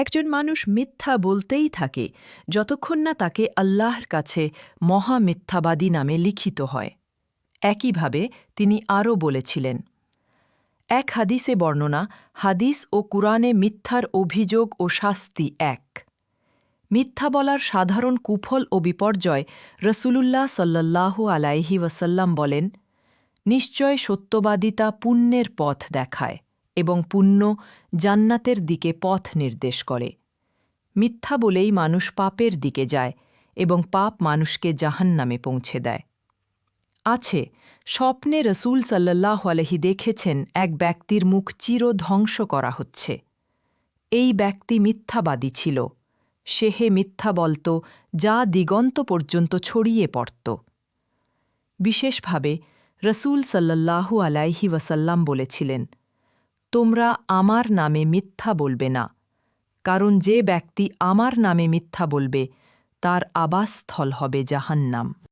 একজন মানুষ মিথ্যা বলতেই থাকে, যতক্ষণ না তাকে আল্লাহর কাছে মহা মিথ্যাবাদী নামে লিখিত হয়। একইভাবে তিনি আরও বলেছিলেন, এক হাদিসে বর্ণনা, হাদিস ও কুরআনে মিথ্যার অভিযোগ ও শাস্তি এক। মিথ্যা বলার সাধারণ কুফল ও বিপর্যয় রসুলুল্লাহ সাল্লাল্লাহু আলাইহি ওয়াসাল্লাম বলেন, নিশ্চয় সত্যবাদিতা পুণ্যের পথ দেখায়। এবং পুণ্য জান্নাতের দিকে পথ নির্দেশ করে। মিথ্যা বলেই মানুষ পাপের দিকে যায় এবং পাপ মানুষকে জাহান্নামে পৌঁছে দেয়। আছে, স্বপ্নে রসুল সাল্লাহ আলহি দেখেছেন এক ব্যক্তির মুখ চির ধ্বংস করা হচ্ছে। এই ব্যক্তি মিথ্যাবাদী ছিল। সে হে মিথ্যা বলত, যা দিগন্ত পর্যন্ত ছড়িয়ে পড়ত। বিশেষভাবে রসুল সাল্লাল্লাহু আলাইহি ওয়াসাল্লাম বলেছিলেন তোমরা আমার নামে মিথ্যা বলবে না। কারণ যে ব্যক্তি আমার নামে মিথ্যা বলবে, তার আবাসস্থল হবে জাহান্নাম।